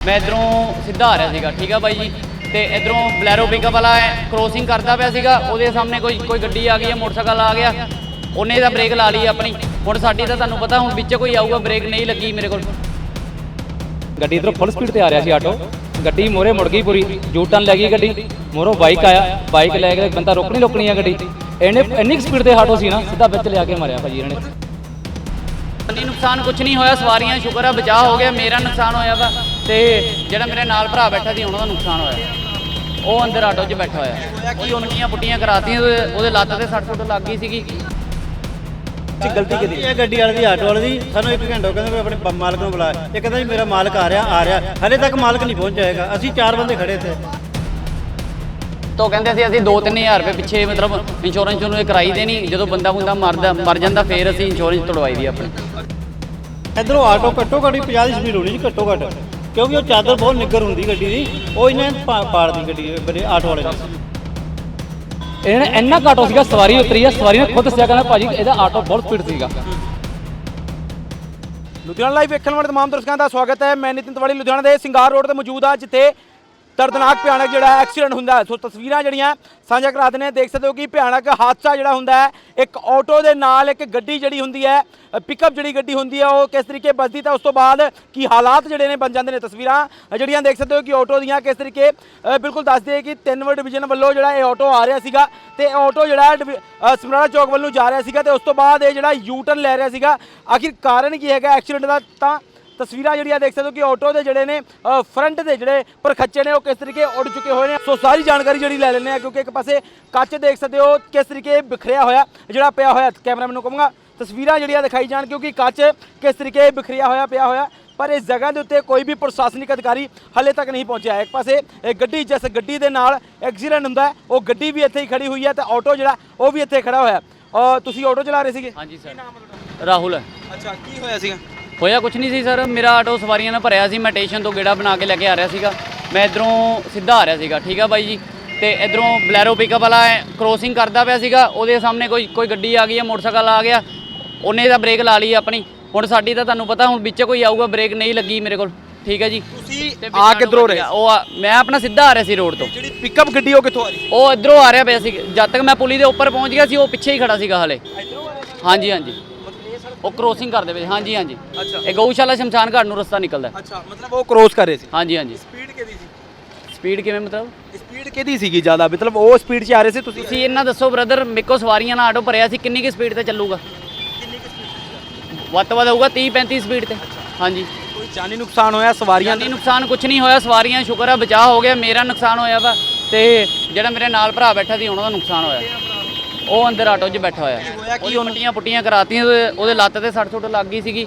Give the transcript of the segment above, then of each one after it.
ਮੈਂ ਇਧਰੋਂ ਸਿੱਧਾ ਆ ਰਿਹਾ ਸੀਗਾ, ਠੀਕ ਆ ਬਾਈ ਜੀ? ਤੇ ਇਧਰੋਂ ਬਲੈਰੋ ਪਿਕਅਪ ਵਾਲਾ ਕ੍ਰੋਸਿੰਗ ਕਰਦਾ ਪਿਆ ਸੀਗਾ, ਉਹਦੇ ਸਾਹਮਣੇ ਕੋਈ ਕੋਈ ਗੱਡੀ ਆ ਗਈ ਹੈ ਮੋਟਰਸਾਈਕਲ ਆ ਗਿਆ। ਉਹਨੇ ਤਾਂ ਬ੍ਰੇਕ ਲਾ ਲਈ ਆਪਣੀ। ਹੁਣ ਸਾਡੀ ਤਾਂ ਤੁਹਾਨੂੰ ਪਤਾ, ਹੁਣ ਵਿੱਚ ਕੋਈ ਆਊਗਾ ਬ੍ਰੇਕ ਨਹੀਂ ਲੱਗੀ ਮੇਰੇ ਕੋਲ। ਗੱਡੀ ਇਧਰੋਂ ਫੁੱਲ ਸਪੀਡ ਤੇ ਆ ਰਿਹਾ ਸੀ ਆਟੋ ਗੱਡੀ ਮੋਰੇ ਮੁੜ ਗਈ ਪੂਰੀ। ਯੂ ਲੈ ਗਈ ਗੱਡੀ। ਮੋਰੋਂ ਬਾਈਕ ਆਇਆ। ਬਾਈਕ ਲੈ ਕੇ ਬੰਦਾ ਰੋਕਣੀ ਰੋਕਣੀ ਆ ਗੱਡੀ। ਇਹਨੇ ਇੰਨੀ ਸਪੀਡ ਤੇ ਆਟੋ ਸੀ ਨਾ, ਸਿੱਧਾ ਵਿੱਚ ਲਿਆ ਕੇ ਮਾਰਿਆ ਭਾਜੀ ਇਹਨਾਂ ਨਹੀਂ ਨੁਕਸਾਨ ਕੁਝ ਨਹੀਂ ਹੋਇਆ, ਸਵਾਰੀਆਂ ਸ਼ੁਕਰ ਆ, ਬਚਾਅ ਹੋ ਗਿਆ, ਮੇਰਾ ਨੁਕਸਾਨ ਹੋਇਆ ਵਾ। ਤੇ ਜਿਹੜਾ ਮੇਰੇ ਨਾਲ ਭਰਾ ਬੈਠਾ ਸੀ ਉਹਨਾਂ ਦਾ ਨੁਕਸਾਨ ਹੋਇਆ। ਉਹ ਅੰਦਰ ਆਟੋ 'ਚ ਬੈਠਾ ਹੋਇਆ। ਉਹ ਉਨਕੀਆਂ ਪੁੱਟੀਆਂ ਕਰਾਤੀਆਂ ਉਹਦੇ- ਉਹਦੇ ਲੱਤ ਤੇ 60 ਫੁੱਟ ਲੱਗ ਗਈ ਸੀਗੀ। ਗਲਤੀ ਕੀਤੀ ਇਹ ਗੱਡੀ ਵਾਲੇ ਦੀ ਆਟੋ ਵਾਲੇ ਦੀ। ਸਾਨੂੰ ਇੱਕ ਘੰਟਾ ਕਹਿੰਦੇ ਵੀ ਆਪਣੇ ਮਾਲਕ ਨੂੰ ਬੁਲਾਇਆ। ਇਹ ਕਹਿੰਦਾ ਜੀ ਮੇਰਾ ਮਾਲਕ ਆ ਰਿਹਾ ਆ ਰਿਹਾ। ਹਲੇ ਤੱਕ ਮਾਲਕ ਨਹੀਂ ਪਹੁੰਚਿਆ ਹੈਗਾ। ਅਸੀਂ ਚਾਰ ਬੰਦੇ ਖੜੇ ਇੱਥੇ। ਤੋ ਕਹਿੰਦੇ ਸੀ ਅਸੀਂ 2-3000 ਰੁਪਏ ਪਿੱਛੇ ਮਤਲਬ ਇੰਸ਼ੋਰੈਂਸ ਨੂੰ ਕਰਾਈ ਦੇਣੀ। ਜਦੋਂ ਬੰਦਾ ਬੰਦਾ ਮਰਦਾ ਮਰ ਜਾਂਦਾ ਫੇਰ ਅਸੀਂ ਇੰਸ਼ੋਰੈਂਸ ਤੁੜਵਾਈ ਦੀ ਆਪਣੀ। ਇਧਰੋਂ ਆਟੋ ਘੱਟੋ ਘੱਟ 50 ਦੀ ਸਪੀਡ ਹੋਣੀ ਜੀ ਘੱਟੋ ਘੱਟ। ਕਿਉਂਕਿ ਉਹ ਚਾਦਰ ਬਹੁਤ ਨਿੱਗਰ ਹੁੰਦੀ ਗੱਡੀ ਦੀ, ਉਹ ਇਹਨੇ ਪਾ- ਪਾੜਦੀ ਗੱਡੀ ਬੜੇ ਆਟੋ ਵਾਲੇ ਨੇ। ਇਹਨੇ ਇੰਨਾ ਘਾਟੋ ਸੀਗਾ, ਸਵਾਰੀ ਉਤਰੀ ਆ, ਸਵਾਰੀ ਨੇ ਖੁਦ ਦੱਸਿਆ ਕਹਿੰਦਾ ਭਾਜੀ ਇਹਦਾ ਆਟੋ ਬਹੁਤ ਸਪੀਡ ਸੀਗਾ। ਲੁਧਿਆਣਾ ਲਾਈਵ ਵੇਖਣ ਵਾਲੇ ਤਮਾਮ ਦਰਸ਼ਕਾਂ ਦਾ ਸਵਾਗਤ ਹੈ। ਮੈਂ ਨਿਤਿਨ ਤਿਵਾੜੀ ਲੁਧਿਆਣਾ ਦੇ ਸਿੰਗਾਰ ਰੋਡ ਤੇ ਮੌਜੂਦ ਆ ਜਿੱਥੇ ਦਰਦਨਾਕ ਭਿਆਨਕ ਜਿਹੜਾ ਐਕਸੀਡੈਂਟ ਹੁੰਦਾ ਸੋ ਤਸਵੀਰਾਂ ਜਿਹੜੀਆਂ ਸਾਂਝਾ ਕਰਾ ਦਿੰਦੇ ਹਾਂ। ਦੇਖ ਸਕਦੇ ਹੋ ਕਿ ਭਿਆਨਕ ਹਾਦਸਾ ਜਿਹੜਾ ਹੁੰਦਾ ਹੈ ਇੱਕ ਆਟੋ ਦੇ ਨਾਲ ਇੱਕ ਗੱਡੀ ਜਿਹੜੀ ਹੁੰਦੀ ਹੈ ਪਿਕਅਪ ਜਿਹੜੀ ਗੱਡੀ ਹੁੰਦੀ ਹੈ ਉਹ ਕਿਸ ਤਰੀਕੇ ਵੱਜਦੀ ਤਾਂ ਉਸ ਤੋਂ ਬਾਅਦ ਕੀ ਹਾਲਾਤ ਜਿਹੜੇ ਨੇ ਬਣ ਜਾਂਦੇ ਨੇ ਤਸਵੀਰਾਂ ਜਿਹੜੀਆਂ ਦੇਖ ਸਕਦੇ ਹੋ ਕਿ ਆਟੋ ਦੀਆਂ ਕਿਸ ਤਰੀਕੇ ਬਿਲਕੁਲ ਦੱਸ ਹੈ ਕਿ ਤਿੰਨ ਵਰ ਡਿਵੀਜ਼ਨ ਵੱਲੋਂ ਜਿਹੜਾ ਇਹ ਆਟੋ ਆ ਰਿਹਾ ਸੀਗਾ ਤੇ ਆਟੋ ਜਿਹੜਾ ਡਿਵੀ- ਅ, ਸਮਰਾਲਾ ਚੌਕ ਵੱਲੋਂ ਜਾ ਰਿਹਾ ਸੀਗਾ ਤੇ ਉਸ ਤੋਂ ਬਾਅਦ ਇਹ ਜਿਹੜਾ ਯੂ ਟਰਨ ਲੈ ਰਿਹਾ ਸੀਗਾ। ਆਖਿਰ ਕਾਰਨ ਕੀ ਹੈਗਾ ਐਕਸੀਡੈਂਟ ਦਾ ਤਾਂ ਤਸਵੀਰਾਂ ਜਿਹੜੀਆਂ ਦੇਖ ਸਕਦੇ ਹੋ ਕਿ ਆਟੋ ਦੇ ਜਿਹੜੇ ਨੇ ਫਰੰਟ ਦੇ ਜਿਹੜੇ ਪਰਖੱਚੇ ਨੇ ਉਹ ਕਿਸ ਤਰੀਕੇ ਉੱਡ ਚੁੱਕੇ ਹੋਏ ਨੇ। ਸੋ ਸਾਰੀ ਜਾਣਕਾਰੀ ਜਿਹੜੀ ਲੈ ਲੈਂਦੇ ਆ ਕਿਉਂਕਿ ਇੱਕ ਪਾਸੇ ਕੱਚ ਦੇਖ ਸਕਦੇ ਹੋ ਕਿਸ ਤਰੀਕੇ ਬਿਖਰਿਆ ਹੋਇਆ ਜਿਹੜਾ ਪਿਆ ਹੋਇਆ ਕੈਮਰਾਮੈਨ ਨੂੰ ਕਹੂੰਗਾ। ਤਸਵੀਰਾਂ ਜਿਹੜੀਆਂ ਦਿਖਾਈ ਜਾਣ ਕਿਉਂਕਿ ਕੱਚ ਕਿਸ ਤਰੀਕੇ ਬਿਖਰਿਆ ਹੋਇਆ ਪਿਆ ਹੋਇਆ ਪਰ ਇਸ ਜਗ੍ਹਾ ਦੇ ਉੱਤੇ ਕੋਈ ਵੀ ਪ੍ਰਸ਼ਾਸਨਿਕ ਅਧਿਕਾਰੀ ਹਲੇ ਤੱਕ ਨਹੀਂ ਪਹੁੰਚਿਆ ਇੱਕ ਪਾਸੇ ਇਹ ਗੱਡੀ ਜਿਸ ਗੱਡੀ ਦੇ ਨਾਲ ਐਕਸੀਡੈਂਟ ਹੁੰਦਾ ਉਹ ਗੱਡੀ ਵੀ ਇੱਥੇ ਹੀ ਖੜੀ ਹੋਈ ਹੈ ਤੇ ਆਟੋ ਜਿਹੜਾ ਉਹ ਵੀ ਇੱਥੇ ਖੜਾ ਹੋਇਆ ਤੁਸੀਂ ਆਟੋ ਚਲਾ ਰਹੇ ਸੀਗੇ? ਹਾਂਜੀ ਸਰ। ਰਾਹੁਲ ਅੱਛਾ ਕੀ ਹੋਇਆ ਸੀਗਾ? ਹੋਇਆ ਕੁਝ ਨਹੀਂ ਸੀ ਸਰ। ਮੇਰਾ ਆਟੋ ਸਵਾਰੀਆਂ ਨਾਲ ਭਰਿਆ ਸੀ। ਮੈਂ ਸਟੇਸ਼ਨ ਤੋਂ ਗੇੜਾ ਬਣਾ ਕੇ ਲੈ ਕੇ ਆ ਰਿਹਾ ਸੀਗਾ। ਮੈਂ ਇਧਰੋਂ ਸਿੱਧਾ ਆ ਰਿਹਾ ਸੀਗਾ। ਠੀਕ ਆ ਬਾਈ ਜੀ? ਤੇ ਇਧਰੋਂ ਬਲੈਰੋ ਪਿਕਅਪ ਵਾਲਾ ਕ੍ਰੋਸਿੰਗ ਕਰਦਾ ਪਿਆ ਸੀਗਾ। ਉਹਦੇ ਸਾਹਮਣੇ ਕੋਈ ਕੋਈ ਗੱਡੀ ਆ ਗਈ ਹੈ ਮੋਟਰਸਾਈਕਲ ਆ ਗਿਆ। ਉਹਨੇ ਤਾਂ ਬ੍ਰੇਕ ਲਾ ਲਈ ਆਪਣੀ। ਹੁਣ ਸਾਡੀ ਤਾਂ ਤੁਹਾਨੂੰ ਪਤਾ ਹੁਣ ਵਿੱਚ ਕੋਈ ਆਊਗਾ ਬ੍ਰੇਕ ਨਹੀਂ ਲੱਗੀ ਮੇਰੇ ਕੋਲ। ਠੀਕ ਹੈ ਜੀ? ਤੁਸੀਂ ਆ ਕਿੱਧਰੋਂ ਰਹੇ? ਉਹ ਮੈਂ ਆਪਣਾ ਸਿੱਧਾ ਆ ਰਿਹਾ ਸੀ ਰੋਡ ਤੋਂ। ਜਿਹੜੀ ਪਿਕਅਪ ਗੱਡੀ ਉਹ ਕਿੱਥੋਂ ਆ ਰਹੀ? ਉਹ ਇਧਰੋਂ ਆ ਰਿਹਾ ਪਿਆ ਸੀ। ਜਦ ਤੱਕ ਮੈਂ ਪੁਲੀ ਦੇ ਉੱਪਰ ਪਹੁੰਚ ਗਿਆ ਸੀ ਉਹ ਪਿੱਛੇ ਹੀ ਖੜਾ ਸੀਗਾ ਹਲੇ। ਹਾਂਜੀ ਹਾਂਜੀ। ਉਹ ਕ੍ਰੋਸਿੰਗ ਕਰਦੇ ਪਏ। ਹਾਂਜੀ ਹਾਂਜੀ। ਅੱਛਾ। ਇਹ ਗਊਸ਼ਾਲਾ ਸ਼ਮਸ਼ਾਨ ਘਾਟ ਨੂੰ ਰਸਤਾ ਨਿਕਲਦਾ ਹੈ। ਅੱਛਾ ਮਤਲਬ ਉਹ ਕ੍ਰੋਸ ਕਰ ਰਹੇ ਸੀ? ਹਾਂਜੀ ਹਾਂਜੀ। ਸਪੀਡ ਕਿਹਦੀ ਸੀ? ਸਪੀਡ ਕਿਵੇਂ ਮਤਲਬ? ਸਪੀਡ ਕਿਹਦੀ ਸੀਗੀ ਜ਼ਿਆਦਾ? ਮਤਲਬ ਉਹ ਸਪੀਡ 'ਚ ਆ ਰਹੇ ਸੀ ਤੁਸੀਂ? ਤੁਸੀਂ ਇਹਨਾਂ ਦੱਸੋ ਬ੍ਰਦਰ ਮੇਕੋ ਸਵਾਰੀਆਂ ਨਾਲ ਆਟੋ ਭਰਿਆ ਸੀ ਕਿੰਨੀ ਕੀ ਸਪੀਡ ਤੇ ਚੱਲੂਗਾ? ਵੱਧ ਤੋਂ ਵੱਧ ਹੋਊਗਾ 30 35 ਸਪੀਡ ਤੇ। ਹਾਂਜੀ। ਕੋਈ ਜਾਨੀ ਨੁਕਸਾਨ ਹੋਇਆ ਸਵਾਰੀਆਂ ਜਾਨੀ ਨੁਕਸਾਨ ਕੁਝ ਨਹੀਂ ਹੋਇਆ ਸਵਾਰੀਆਂ ਸ਼ੁਕਰ ਆ ਬਚਾਅ ਹੋ ਗਿਆ ਮੇਰਾ ਨੁਕਸਾਨ ਹੋਇਆ ਵਾ ਤੇ ਜਿਹੜਾ ਮੇਰੇ ਨਾਲ ਭਰਾ ਬੈਠਾ ਸੀ ਉਹਨਾਂ ਦਾ ਨੁਕਸਾਨ ਹੋਇਆ। ਉਹ ਅੰਦਰ ਆਟੋ 'ਚ ਬੈਠਾ ਹੋਇਆ। ਹੋਇਆ? ਕੀ ਉਹਦੀ ਪੁੱਟੀਆਂ ਕਰਾਤੀਆਂ ਉਹਦੇ- ਉਹਦੇ ਲੱਤ ਤੇ 60 ਫੁੱਟ ਲੱਗ ਗਈ ਸੀਗੀ।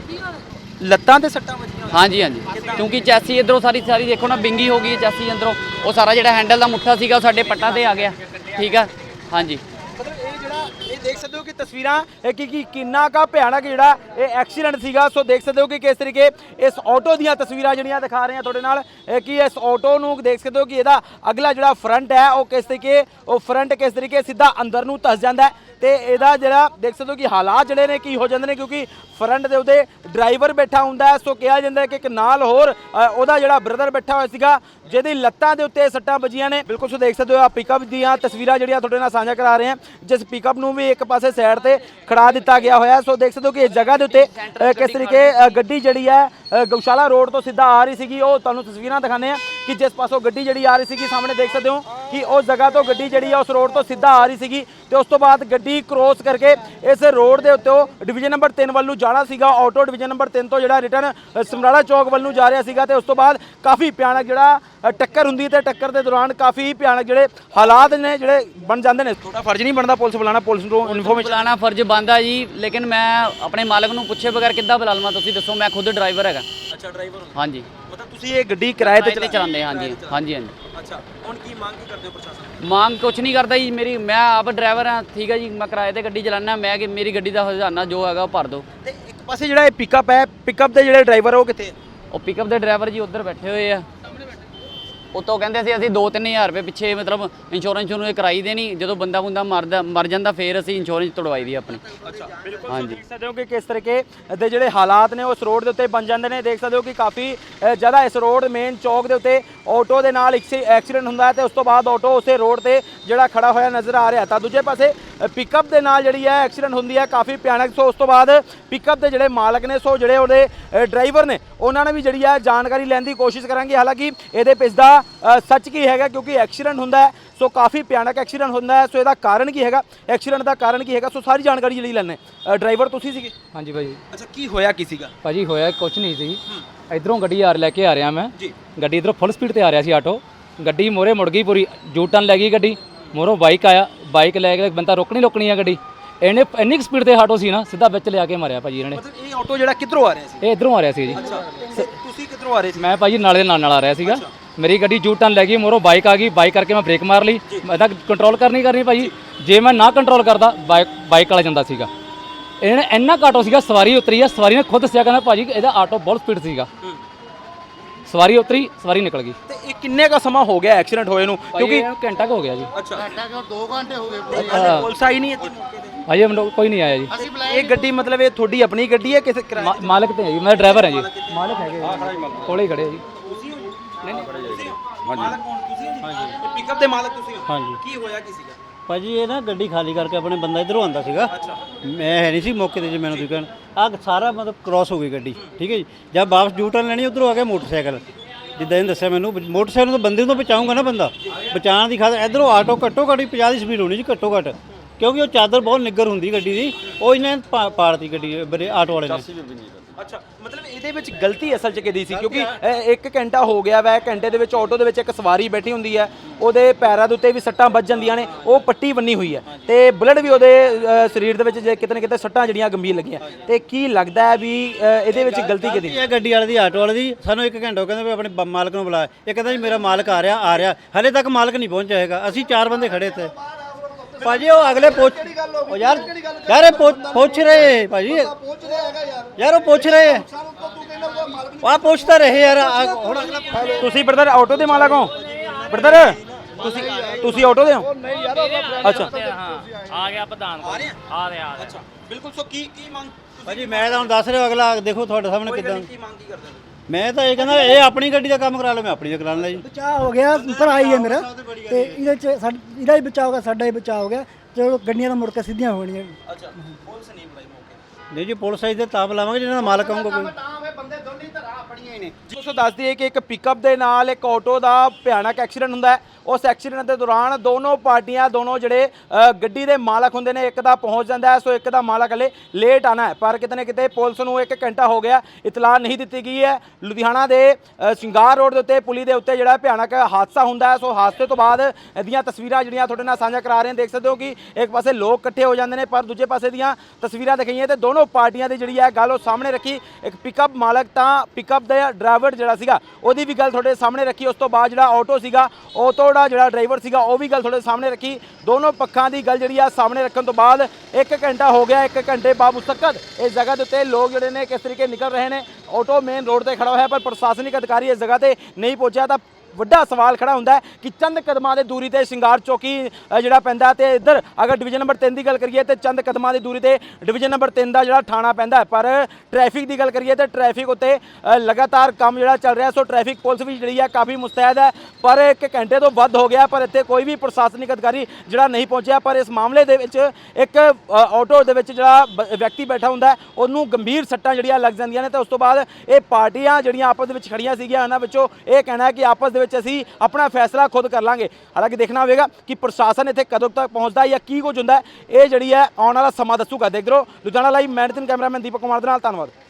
ਲੱਤਾਂ ਤੇ ਸੱਟਾਂ ਵੱਜੀਆਂ ਹਾਂਜੀ ਹਾਂਜੀ। ਕਿਉਂਕਿ ਚੈਸੀ ਇਧਰੋਂ ਸਾਰੀ ਸਾਰੀ ਦੇਖੋ ਨਾ ਬਿੰਗੀ ਹੋ ਗਈ ਚੈਸੀ ਅੰਦਰੋਂ। ਉਹ ਸਾਰਾ ਜਿਹੜਾ ਹੈਂਡਲ ਦਾ ਮੁੱਠਾ ਸੀਗਾ ਉਹ ਸਾਡੇ ਪੱਟਾਂ ਤੇ ਆ ਗਿਆ। ਠੀਕ ਆ? ਹਾਂਜੀ ਮਤਲਬ ਇਹ ਜਿਹੜਾ ਇਹ ਦੇਖ ਸਕਦੇ ਹੋ ਕਿ ਤਸਵੀਰਾਂ ਕਿ ਕੀ ਕਿੰਨਾ ਕਾ ਭਿਆਨਕ ਜਿਹੜਾ ਇਹ ਐਕਸੀਡੈਂਟ ਸੀਗਾ। ਸੋ ਦੇਖ ਸਕਦੇ ਹੋ ਕਿ ਕਿਸ ਤਰੀਕੇ ਇਸ ਆਟੋ ਦੀਆਂ ਤਸਵੀਰਾਂ ਜਿਹੜੀਆਂ ਦਿਖਾ ਰਹੇ ਹਾਂ ਤੁਹਾਡੇ ਨਾਲ। ਕਿ ਇਸ ਆਟੋ ਨੂੰ ਦੇਖ ਸਕਦੇ ਹੋ ਕਿ ਇਹਦਾ ਅਗਲਾ ਜਿਹੜਾ ਫਰੰਟ ਹੈ, ਉਹ ਕਿਸ ਤਰੀਕੇ ਉਹ ਫਰੰਟ ਕਿਸ ਤਰੀਕੇ ਸਿੱਧਾ ਅੰਦਰ ਨੂੰ ਧਸ ਜਾਂਦਾ ਹੈ। ਤੇ ਇਹਦਾ ਜਿਹੜਾ ਦੇਖ ਸਕਦੇ ਹੋ ਕਿ ਹਾਲਾਤ ਜਿਹੜੇ ਨੇ ਕੀ ਹੋ ਜਾਂਦੇ ਨੇ, ਕਿਉਂਕਿ ਫਰੰਟ ਦੇ ਉਹਦੇ ਡਰਾਈਵਰ ਬੈਠਾ ਹੁੰਦਾ ਹੈ। ਸੋ ਕਿਹਾ ਜਾਂਦਾ ਕਿ ਇੱਕ ਨਾਲ ਹੋਰ ਉਹਦਾ ਜਿਹੜਾ ਬ੍ਰਦਰ ਬੈਠਾ ਹੋਇਆ ਸੀਗਾ, ਜਿਹਦੀ ਲੱਤਾਂ ਦੇ ਉੱਤੇ ਸੱਟਾਂ ਵੱਜੀਆਂ ਨੇ। ਬਿਲਕੁਲ ਸੋ ਦੇਖ ਸਕਦੇ ਹੋ ਆ ਪਿਕਅਪ ਦੀਆਂ ਤਸਵੀਰਾਂ ਜਿਹੜੀਆਂ ਤੁਹਾਡੇ ਨਾਲ ਸਾਂਝਾ ਕਰਾ ਰਹੇ ਹਾਂ, ਜਿਸ ਪਿਕਅਪ ਨੂੰ ਵੀ ਇੱਕ ਪਾਸੇ ਸਾਈਡ ਤੇ ਖੜਾ ਦਿੱਤਾ ਗਿਆ ਹੋਇਆ ਸੋ ਦੇਖ ਸਕਦੇ ਹੋ ਕਿ ਇਸ ਜਗ੍ਹਾ ਦੇ ਉੱਤੇ ਕਿਸ ਤਰੀਕੇ ਗੱਡੀ ਜਿਹੜੀ ਹੈ ਗਊਸ਼ਾਲਾ ਰੋਡ ਤੋਂ ਸਿੱਧਾ ਆ ਰਹੀ ਸੀਗੀ। ਉਹ ਤੁਹਾਨੂੰ ਤਸਵੀਰਾਂ ਦਿਖਾਉਂਦੇ ਆ ਕਿ ਜਿਸ ਪਾਸੋਂ ਗੱਡੀ ਜਿਹੜੀ ਆ ਰਹੀ ਸੀਗੀ ਸਾਹਮਣੇ ਦੇਖ ਸਕਦੇ ਹੋ ਕਿ ਉਸ ਜਗ੍ਹਾ ਤੋਂ ਗੱਡੀ ਜਿਹੜੀ ਆ ਉਸ ਰੋਡ ਤੋਂ ਸਿੱਧਾ ਆ ਰਹੀ ਸੀਗੀ ਤੇ ਉਸ ਤੋਂ ਬਾਅਦ ਗੱਡੀ ਕ੍ਰੋਸ ਕਰਕੇ ਇਸ ਰੋਡ ਦੇ ਉੱਤੇ ਉਹ ਡਿਵੀਜ਼ਨ ਨੰਬਰ 3 ਵੱਲ ਨੂੰ ਜਾਣਾ ਸੀਗਾ। ਆਟੋ ਡਿਵੀਜ਼ਨ ਨੰਬਰ 3 ਤੋਂ ਜਿਹੜਾ ਰਿਟਰਨ ਸਮਰਾਲਾ ਚੌਕ ਵੱਲ ਨੂੰ ਜਾ ਰਿਹਾ ਸੀਗਾ ਤੇ ਉਸ ਤੋਂ ਬਾਅਦ ਕਾਫੀ ਭਿਆਨਕ ਜਿਹੜਾ ਟੱਕਰ ਹੁੰਦੀ ਤੇ ਟੱਕਰ ਦੇ ਦੌਰਾਨ ਕਾਫੀ ਭਿਆਨਕ ਜਿਹੜੇ ਹਾਲਾਤ ਨੇ ਜਿਹੜੇ ਬਣ ਜਾਂਦੇ ਨੇ। ਤੁਹਾਡਾ ਫਰਜ਼ ਨਹੀਂ ਬਣਦਾ ਪੁਲਿਸ ਬੁਲਾਣਾ ਪੁਲਿਸ ਨੂੰ ਇਨਫੋਰਮੇਸ਼ਨ ਬੁਲਾਣਾ ਫਰਜ਼ ਬੰਦਾ ਜੀ ਲੇਕਿਨ ਮੈਂ ਆਪਣੇ ਮਾਲਕ ਨੂੰ ਪੁੱਛੇ ਬਗੈਰ ਕਿੱਦਾਂ ਬੁਲਾ ਲਵਾਂ? ਤੁਸੀਂ ਦੱਸੋ ਮੈਂ ਖੁਦ ਡਰਾਈਵਰ ਹੈਗਾ। ਅੱਛਾ ਡਰਾਈਵਰ ਹਾਂਜੀ। ਮਤਲਬ ਤੁਸੀਂ ਇਹ ਗੱਡੀ ਕਿਰਾਏ ਤੇ ਚਲਾਉਂਦੇ ਹਾਂਜੀ ਹਾਂਜੀ ਹਾਂਜੀ। ਅੱਛਾ ਹੁਣ ਕੀ ਮੰਗ ਕੀ ਕਰਦੇ ਹੋ ਪ੍ਰਸ਼ਾਸਨ ਮੰਗ ਕੁਛ ਨਹੀਂ ਕਰਦਾ ਜੀ ਮੇਰੀ ਮੈਂ ਆਪ ਡਰਾਈਵਰ ਹਾਂ ਠੀਕ ਹੈ ਜੀ ਮੈਂ ਕਿਰਾਏ ਤੇ ਗੱਡੀ ਚਲਾਉਂਦਾ ਮੈਂ ਕਿ ਮੇਰੀ ਗੱਡੀ ਦਾ ਹਜ਼ਾਨਾ ਜੋ ਹੈਗਾ ਉਹ ਭਰ ਦਿਓ। ਤੇ ਇੱਕ ਪਾਸੇ ਜਿਹੜਾ ਇਹ ਪਿਕਅਪ ਹੈ ਪਿਕਅਪ ਦੇ ਜਿਹੜੇ ਡਰਾਈਵਰ ਉਹ ਕਿੱਥੇ ਹੈ ਉਹ ਪਿਕਅਪ ਦੇ ਡਰਾਈਵਰ ਜੀ ਉੱਧਰ ਬੈਠੇ ਹੋਏ ਆ। ਉਤੋਂ ਕਹਿੰਦੇ ਸੀ ਅਸੀਂ 2-3000 ਰੁਪਏ ਪਿੱਛੇ ਮਤਲਬ ਇੰਸ਼ੋਰੈਂਸ ਨੂੰ ਕਰਾਈ ਦੇਣੀ ਜਦੋਂ ਬੰਦਾ ਬੰਦਾ ਮਰਦਾ ਮਰ ਜਾਂਦਾ ਫੇਰ ਅਸੀਂ ਇੰਸ਼ੋਰੈਂਸ ਤੁੜਵਾਈ ਦੀ ਆਪਣੀ। ਅੱਛਾ। ਬਿਲਕੁਲ ਹਾਂਜੀ। ਦੇਖ ਸਕਦੇ ਹੋ ਕਿ ਕਿਸ ਤਰੀਕੇ ਦੇ ਜਿਹੜੇ ਹਾਲਾਤ ਨੇ ਉਸ ਰੋਡ ਦੇ ਉੱਤੇ ਬਣ ਜਾਂਦੇ ਨੇ। ਦੇਖ ਸਕਦੇ ਹੋ ਕਿ ਕਾਫੀ ਜ਼ਿਆਦਾ ਇਸ ਰੋਡ ਮੇਨ ਚੌਕ ਦੇ ਉੱਤੇ ਆਟੋ ਦੇ ਨਾਲ ਇੱਕ ਐਕਸੀਡੈਂਟ ਹੁੰਦਾ ਹੈ ਤੇ ਉਸ ਤੋਂ ਬਾਅਦ ਆਟੋ ਉਸੇ ਰੋਡ ਤੇ ਜਿਹੜਾ ਖੜਾ ਹੋਇਆ ਨਜ਼ਰ ਆ ਰਿਹਾ ਤਾਂ ਦੂਜੇ ਪਾਸੇ ਪਿਕਅਪ ਦੇ ਨਾਲ ਜਿਹੜੀ ਹੈ ਐਕਸੀਡੈਂਟ ਹੁੰਦੀ ਹੈ ਕਾਫੀ ਭਿਆਨਕ। ਸੋ ਉਸ ਤੋਂ ਬਾਅਦ ਪਿਕਅਪ ਦੇ ਜਿਹੜੇ ਮਾਲਕ ਨੇ ਸੋ ਜਿਹੜੇ ਉਹਦੇ ਡਰਾਈਵਰ ਨੇ ਉਹਨਾਂ ਨੇ ਵੀ ਜਿਹੜੀ ਹੈ ਜਾਣਕਾਰੀ ਲੈਣ ਦੀ ਕੋਸ਼ਿਸ਼ ਕਰਾਂਗੇ। ਹਾਲਾਂਕਿ ਇਹਦੇ ਪਿੱਛ ਦਾ ਸੱਚ ਕੀ ਹੈਗਾ ਕਿਉਂਕਿ ਐਕਸੀਡੈਂਟ ਹੁੰਦਾ ਹੈ ਸੋ ਕਾਫੀ ਭਿਆਨਕ ਐਕਸੀਡੈਂਟ ਹੁੰਦਾ ਹੈ ਸੋ ਇਹਦਾ ਕਾਰਨ ਕੀ ਹੈਗਾ? ਐਕਸੀਡੈਂਟ ਦਾ ਕਾਰਨ ਕੀ ਹੈਗਾ? ਸੋ ਸਾਰੀ ਜਾਣਕਾਰੀ ਜਿਹੜੀ ਲੈਣੇ ਡਰਾਈਵਰ ਤੁਸੀਂ ਸੀਗੇ? ਹਾਂਜੀ ਭਾਜੀ ਅੱਛਾ ਕੀ ਹੋਇਆ ਕੀ ਸੀਗਾ? ਭਾਜੀ ਹੋਇਆ ਕੁਝ ਨਹੀਂ ਸੀ। ਇਧਰੋਂ ਗੱਡੀ ਆ ਲੈ ਕੇ ਆ ਰਿਹਾ ਮੈਂ। ਜੀ। ਗੱਡੀ ਇਧਰੋਂ ਫੁੱਲ ਸਪੀਡ ਤੇ ਆ ਰਿਹਾ ਸੀ ਆਟੋ ਗੱਡੀ ਮੋਰੇ ਮੁੜ ਗਈ ਪੂਰੀ। ਜੂ ਟਰਨ ਲੈ ਗਈ ਗੱਡੀ। ਮੋਰੋਂ ਬਾਈਕ ਆਇਆ। ਬਾਈਕ ਲੈ ਕੇ ਬੰਦਾ ਰੋਕਣੀ ਰੋਕਣੀ ਆ ਗੱਡੀ। ਇਹਨੇ ਇੰਨੀ ਸਪੀਡ ਤੇ ਆਟੋ ਸੀ ਨਾ ਸਿੱਧਾ ਵਿੱਚ ਲਿਆ ਕੇ ਮਾਰਿਆ ਭਾਜੀ ਇਹਨਾਂ ਨੇ। ਮਤਲਬ ਇਹ ਆਟੋ ਜਿਹੜਾ ਕਿੱਧਰੋਂ ਆ ਰਿਹਾ ਸੀ? ਇਹ ਇਧਰੋਂ ਆ ਰਿਹਾ ਸੀ ਜੀ। ਤੁਸੀਂ ਕਿੱਧਰੋਂ ਆ ਰਹੇ ਸੀ। ਮੈਂ ਭਾਜੀ ਨਾਲੇ ਦੇ ਨਾਲ ਨਾਲ ਆ ਰਿਹਾ ਸੀਗਾ। ਮੇਰੀ ਗੱਡੀ ਜੂ ਟਰਨ ਲੈ ਗਈ ਮੋਰੋਂ ਬਾਈਕ ਆ ਗਈ ਬਾਈਕ ਕਰਕੇ ਮੈਂ ਬ੍ਰੇਕ ਮਾਰ ਲਈ। ਮੈਂ ਤਾਂ ਕੰਟਰੋਲ ਕਰਨੀ ਕਰਨੀ ਭਾਜੀ ਜੇ ਮੈਂ ਨਾ ਕੰਟਰੋਲ ਕਰਦਾ ਬਾਈਕ ਬਾਈਕ ਵਾਲਾ ਜਾਂਦਾ ਸੀਗਾ। ਇਹਨੇ ਇੰਨਾ ਆਟੋ ਸੀਗਾ ਸਵਾਰੀ ਉਤਰੀ ਆ ਸਵਾਰੀ ਨੇ ਖੁਦ ਦੱਸਿਆ ਕਹਿੰਦਾ ਭਾਜੀ ਇਹਦਾ ਆਟੋ ਬਹੁਤ ਸਪੀਡ ਸੀਗਾ। ਸਵਾਰੀ ਉਤਰੀ ਸਵਾਰੀ ਨਿਕਲ ਗਈ। ਤੇ ਇਹ ਕਿੰਨੇ ਦਾ ਸਮਾਂ ਹੋ ਗਿਆ ਐਕਸੀਡੈਂਟ ਹੋਏ ਨੂੰ? ਕਿਉਂਕਿ ਘੰਟਾ ਕੁ ਹੋ ਗਿਆ ਜੀ। ਅੱਛਾ। ਹਾਂ। ਪੁਲਿਸ ਆਈ ਨਹੀਂ ਇੱਥੇ। ਮੌਕੇ ਤੇ ਭਾਜੀ ਮੈਨੂੰ ਕੋਈ ਨਹੀਂ ਆਇਆ ਜੀ। ਇਹ ਗੱਡੀ ਮਤਲਬ ਇਹ ਤੁਹਾਡੀ ਆਪਣੀ ਗੱਡੀ ਹੈ ਕਿਸੇ ਕਿਰਾਏ ਮਾ- ਮਾਲਕ ਤੇ ਹੈ ਜੀ ਮੈਂ ਡਰਾਈਵਰ ਹਾਂ ਜੀ। ਮਾਲਕ ਹੈਗੇ ਜੀ। ਕੋਲੇ ਹੀ ਖੜੇ ਆ ਜੀ। ਮਾਲਕ ਕੌਣ? ਤੁਸੀਂ ਹੋ ਜੀ? ਹਾਂਜੀ। ਪਿਕਅਪ ਦੇ ਮਾਲਕ ਤੁਸੀਂ ਹੋ? ਹਾਂਜੀ। ਕੀ ਹੋਇਆ ਕੀ ਸੀਗਾ? ਭਾਜੀ ਇਹ ਨਾ ਗੱਡੀ ਖਾਲੀ ਕਰਕੇ ਆਪਣੇ ਬੰਦਾ ਇਧਰੋਂ ਆਂਦਾ ਸੀਗਾ। ਮੈਂ ਹੈ ਨਹੀਂ ਸੀ ਮੌਕੇ ਤੇ ਜੇ ਮੈਨੂੰ ਤੁਸੀਂ ਕਹਿਣ। ਆ ਸਾਰਾ ਮਤਲਬ ਕ੍ਰਾਸ ਹੋ ਗਈ ਗੱਡੀ ਠੀਕ ਹੈ ਜੀ? ਜਦ ਵਾਪਸ ਟਰਨ ਲੈਣੀ ਉਧਰੋਂ ਆ ਗਿਆ ਮੋਟਰਸਾਈਕਲ। ਜਿੱਦਾਂ ਇਹਨੇ ਦੱਸਿਆ ਮੈਨੂੰ ਮੋਟਰਸਾਈਕਲ ਤੋਂ ਬੰਦੇ ਨੂੰ ਤਾਂ ਬਚਾਊਂਗਾ ਨਾ ਬੰਦਾ। ਬਚਾਉਣ ਦੀ ਖਾਤਰ ਇਧਰੋਂ ਆਟੋ ਘੱਟੋ ਘੱਟ 50 ਦੀ ਸਪੀਡ ਹੋਣੀ ਜੀ ਘੱਟੋ ਘੱਟ। ਕਿਉਂਕਿ ਉਹ ਚਾਦਰ ਬਹੁਤ ਨਿੱਗਰ ਹੁੰਦੀ ਗੱਡੀ ਦੀ ਉਹ ਇਹਨੇ ਪਾ- ਪਾੜਤੀ ਗੱਡੀ ਬਰੇ ਆਟੋ ਵਾਲੇ ਨੇ। ਅੱਛਾ, ਮਤਲਬ ਇਹਦੇ ਵਿੱਚ ਗਲਤੀ ਅਸਲ 'ਚ ਕਿਹਦੀ ਸੀ? ਕਿਉਂਕਿ ਇੱਕ ਘੰਟਾ ਹੋ ਗਿਆ ਵੈ, ਘੰਟੇ ਦੇ ਵਿੱਚ ਆਟੋ ਦੇ ਵਿੱਚ ਇੱਕ ਸਵਾਰੀ ਬੈਠੀ ਹੁੰਦੀ ਹੈ, ਉਹਦੇ ਪੈਰਾਂ ਦੇ ਉੱਤੇ ਵੀ ਸੱਟਾਂ ਵੱਜ ਜਾਂਦੀਆਂ ਨੇ, ਉਹ ਪੱਟੀ ਬੰਨੀ ਹੋਈ ਹੈ। ਤੇ ਬੁਲਟ ਵੀ ਉਹਦੇ ਸਰੀਰ ਦੇ ਵਿੱਚ ਜੇ ਕਿਤੇ ਨਾ ਕਿਤੇ ਸੱਟਾਂ ਜਿਹੜੀਆਂ ਗੰਭੀਰ ਲੱਗੀਆਂ। ਤੇ ਕੀ ਲੱਗਦਾ ਹੈ ਵੀ ਇਹਦੇ ਵਿੱਚ ਗਲਤੀ ਕਿਹਦੀ? ਇਹ ਗੱਡੀ ਵਾਲੇ ਦੀ ਆਟੋ ਵਾਲੇ ਦੀ, ਸਾਨੂੰ ਇੱਕ ਘੰਟਾ ਹੋ ਕਹਿੰਦੇ ਵੀ ਆਪਣੇ ਬ- ਮਾਲਕ ਨੂੰ ਬੁਲਾਇਆ। ਇਹ ਕਹਿੰਦਾ ਜੀ, ਮੇਰਾ ਮਾਲਕ ਆ ਰਿਹਾ ਆ ਰਿਹਾ। ਹਲੇ ਤੱਕ ਮਾਲਕ ਨਹੀਂ ਪਹੁੰਚਿਆ ਹੈਗਾ। ਅਸੀਂ ਚਾਰ ਬੰਦੇ ਖੜੇ ਇੱਥੇ। ਭਾਜੀ ਉਹ ਅਗਲੇ ਪੁੱਛ ਉਹ ਯਾਰ ਯਾਰ ਇਹ ਪੁੱਛ ਪੁੱਛ ਰਹੇ ਭਾਜੀ। ਯਾਰ। ਉਹ ਪੁੱਛ ਰਹੇ ਆ। ਪੁੱਛ ਤਾਂ ਰਹੇ ਯਾਰ ਆ ਹੁਣ ਅਗਲਾ ਤੁਸੀਂ ਬ੍ਰਦਰ ਆਟੋ ਦੇ ਮਾਲਕ ਹੋ? ਬ੍ਰਦਰ ਤੁਸੀਂ ਤੁਸੀਂ ਆਟੋ ਦੇ ਹੋ? ਅੱਛਾ। ਆ ਗਿਆ ਪ੍ਰਧਾਨ ਆ ਰਿਹਾ ਆ? ਰਿਹਾ ਅੱਛਾ। ਬਿਲਕੁਲ ਸੋ ਕੀ ਕੀ ਮੰਗ ਭਾਜੀ ਮੈਂ ਤਾਂ ਹੁਣ ਦੱਸ ਰਿਹਾ ਅਗਲਾ ਦੇਖੋ ਤੁਹਾਡੇ ਸਾਹਮਣੇ ਕਿਦਾਂ ਕੀ ਮੰਗ ਕੀ ਕਰਦੇ ਮੈਂ ਤਾਂ ਇਹ ਕਹਿੰਦਾ ਇਹ ਆਪਣੀ ਗੱਡੀ ਦਾ ਕੰਮ ਕਰਾ ਲਓ ਮੈਂ ਆਪਣੀ ਦਾ ਕਰਾ ਜੀ। ਬਚਾਅ ਹੋ ਗਿਆ ਭਰਾ ਹੀ ਹੈ ਮੇਰਾ। ਤੇ ਇਹਦੇ ਚ ਸਾਡ- ਇਹਦਾ ਹੀ ਬਚਾਅ ਹੋ ਗਿਆ ਸਾਡਾ ਹੀ ਬਚਾਅ ਹੋ ਗਿਆ। ਚਲੋ ਗੱਡੀਆਂ ਤਾਂ ਮੁੜ ਕੇ ਸਿੱਧੀਆਂ ਹੋਣੀਆਂ ਅੱਛਾ ਪੁਲਿਸ ਨਹੀਂ ਬੁਲਾਈ ਮੌਕੇ ਨਹੀਂ ਜੀ ਪੁਲਿਸ ਆਈ ਤੇ ਤਾਂ ਬੁਲਾਵਾਂਗੇ ਜਿਹਨਾਂ ਦਾ ਮਾਲਕ ਆਊਗਾ ਕੋਈ। ਦੋਸਤੋ ਦੱਸ ਦਈਏ ਕਿ ਇੱਕ ਪਿਕਅਪ ਦੇ ਨਾਲ ਇੱਕ ਆਟੋ ਦਾ ਭਿਆਨਕ ਐਕਸੀਡੈਂਟ ਹੁੰਦਾ ਹੈ। ਉਸ ਐਕਸੀਡੈਂਟ ਦੇ ਦੌਰਾਨ ਦੋਨੋਂ ਪਾਰਟੀਆਂ, ਦੋਨੋਂ ਜਿਹੜੇ ਗੱਡੀ ਦੇ ਮਾਲਕ ਹੁੰਦੇ ਨੇ, ਇੱਕ ਦਾ ਪਹੁੰਚ ਜਾਂਦਾ ਹੈ, ਸੋ ਇੱਕ ਦਾ ਮਾਲਕ ਹਲੇ ਲੇਟ ਆਣਾ ਹੈ। ਪਰ ਕਿਤੇ ਨਾ ਕਿਤੇ ਪੁਲਿਸ ਨੂੰ ਇੱਕ ਘੰਟਾ ਹੋ ਗਿਆ, ਇਤਲਾਹ ਨਹੀਂ ਦਿੱਤੀ ਗਈ ਹੈ। ਲੁਧਿਆਣਾ ਦੇ ਸ਼ਿੰਗਾਰ ਰੋਡ ਦੇ ਉੱਤੇ, ਪੁਲੀ ਦੇ ਉੱਤੇ ਜਿਹੜਾ ਭਿਆਨਕ ਹਾਦਸਾ ਹੁੰਦਾ ਹੈ, ਸੋ ਹਾਦਸੇ ਤੋਂ ਬਾਅਦ ਇਹਦੀਆਂ ਤਸਵੀਰਾਂ ਜਿਹੜੀਆਂ ਤੁਹਾਡੇ ਨਾਲ ਸਾਂਝਾ ਕਰਾ ਰਹੇ ਹਾਂ, ਦੇਖ ਸਕਦੇ ਹੋ ਕਿ ਇੱਕ ਪਾਸੇ ਲੋਕ ਇਕੱਠੇ ਹੋ ਜਾਂਦੇ ਨੇ, ਪਰ ਦੂਜੇ ਪਾਸੇ ਦੀਆਂ ਤਸਵੀਰਾਂ ਦਿਖਾਈਆਂ ਤੇ ਦੋਨੋਂ ਪਾਰਟੀਆਂ ਦੀ ਜਿਹੜੀ ਹੈ ਗੱਲ ਉਹ ਸਾਹਮਣੇ ਰੱਖੀ। ਇੱਕ ਪਿਕਅਪ ਮਾਲਕ ਤਾਂ ਪਿਕਅਪ ਦਾ ਡਰਾਈਵਰ ਜਿਹੜਾ ਸੀਗਾ, ਉਹਦੀ ਵੀ ਗੱਲ ਤੁਹਾਡੇ ਸਾਹਮਣੇ ਰੱਖੀ। ਉਸ ਤੋਂ ਬਾਅਦ ਜਿਹੜਾ ਆਟੋ ਸੀਗਾ, ਉਹ ਤੋਂ ਦਾ ਜਿਹੜਾ ਡਰਾਈਵਰ ਸੀਗਾ, ਉਹ ਵੀ ਗੱਲ ਤੁਹਾਡੇ ਸਾਹਮਣੇ ਰੱਖੀ। ਦੋਨੋਂ ਪੱਖਾਂ ਦੀ ਗੱਲ ਜਿਹੜੀ ਆ, ਸਾਹਮਣੇ ਰੱਖਣ ਤੋਂ ਬਾਅਦ ਇੱਕ ਘੰਟਾ ਹੋ ਗਿਆ, ਇੱਕ ਘੰਟੇ ਬਾਅਦ ਮੁਸਕਤ। ਇਸ ਜਗ੍ਹਾ ਦੇ ਉੱਤੇ ਲੋਕ ਜਿਹੜੇ ਨੇ ਕਿਸ ਤਰੀਕੇ ਨਿਕਲ ਰਹੇ ਨੇ ਆਟੋ ਮੇਨ ਰੋਡ ਤੇ ਖੜਾ ਹੋਇਆ, ਪਰ ਪ੍ਰਸ਼ਾਸਨਿਕ ਅਧਿਕਾਰੀ ਇਸ ਜਗ੍ਹਾ ਤੇ ਨਹੀਂ ਪਹੁੰਚਿਆ। ਤਾਂ ਵੱਡਾ ਸਵਾਲ ਖੜਾ ਹੁੰਦਾ ਕਿ ਚੰਦ ਕਦਮਾਂ ਦੇ ਦੂਰੀ ਤੇ ਸ਼ਿੰਗਾਰ ਚੌਕੀ ਜਿਹੜਾ ਪੈਂਦਾ ਤੇ ਇੱਧਰ ਅਗਰ ਡਿਵੀਜ਼ਨ ਨੰਬਰ 3 ਦੀ ਗੱਲ ਕਰੀਏ ਤੇ ਚੰਦ ਕਦਮਾਂ ਦੀ ਦੂਰੀ ਤੇ ਡਿਵੀਜ਼ਨ ਨੰਬਰ 3 ਦਾ ਜਿਹੜਾ ਥਾਣਾ ਪੈਂਦਾ ਪਰ ਟ੍ਰੈਫਿਕ ਦੀ ਗੱਲ ਕਰੀਏ ਤੇ ਟ੍ਰੈਫਿਕ ਉੱਤੇ ਲਗਾਤਾਰ ਕੰਮ ਜਿਹੜਾ ਚੱਲ ਰਿਹਾ, ਸੋ ਟ੍ਰੈਫਿਕ ਪੁਲਿਸ ਵੀ ਜਿਹੜੀ ਹੈ ਕਾਫੀ ਮੁਸਤੈਦ ਹੈ। ਪਰ ਇੱਕ ਘੰਟੇ ਤੋਂ ਵੱਧ ਹੋ ਗਿਆ, ਪਰ ਇੱਥੇ ਕੋਈ ਵੀ ਪ੍ਰਸ਼ਾਸਨਿਕ ਅਧਿਕਾਰੀ ਜਿਹੜਾ ਨਹੀਂ ਪਹੁੰਚਿਆ। ਪਰ ਇਸ ਮਾਮਲੇ ਦੇ ਵਿੱਚ ਇੱਕ ਆਟੋ ਦੇ ਵਿੱਚ ਜਿਹੜਾ ਬ- ਵਿਅਕਤੀ ਬੈਠਾ ਹੁੰਦਾ ਉਹਨੂੰ ਗੰਭੀਰ ਸੱਟਾਂ ਜਿਹੜੀਆਂ ਲੱਗ ਜਾਂਦੀਆਂ ਨੇ ਤੇ ਉਸ ਤੋਂ ਬਾਅਦ ਇਹ ਪਾਰਟੀਆਂ ਜਿਹੜੀਆਂ ਆਪਸ ਦੇ ਵਿੱਚ ਖੜੀਆਂ ਸੀਗੀਆਂ, ਉਹਨਾਂ ਵਿੱਚੋਂ ਇਹ ਕਹਿਣਾ ਹੈ ਕਿ ਆਪਸ ਦੇ ਵਿੱਚ ਅਸੀਂ ਆਪਣਾ ਫੈਸਲਾ ਖੁਦ ਕਰ ਲਾਂਗੇ। ਹਾਲਾਂਕਿ ਦੇਖਣਾ ਹੋਵੇਗਾ ਕਿ ਪ੍ਰਸ਼ਾਸਨ ਇੱਥੇ ਕਦੋਂ ਤੱਕ ਪਹੁੰਚਦਾ ਜਾਂ ਕੀ ਕੁਝ ਹੁੰਦਾ ਇਹ ਜਿਹੜੀ ਹੈ ਆਉਣ ਵਾਲਾ ਸਮਾਂ ਦੱਸੂਗਾ। ਦੇਖਦੇ ਰਹੋ। Ludhiana live managing cameraman Deepak Kumar ਦੇ ਨਾਲ। ਧੰਨਵਾਦ।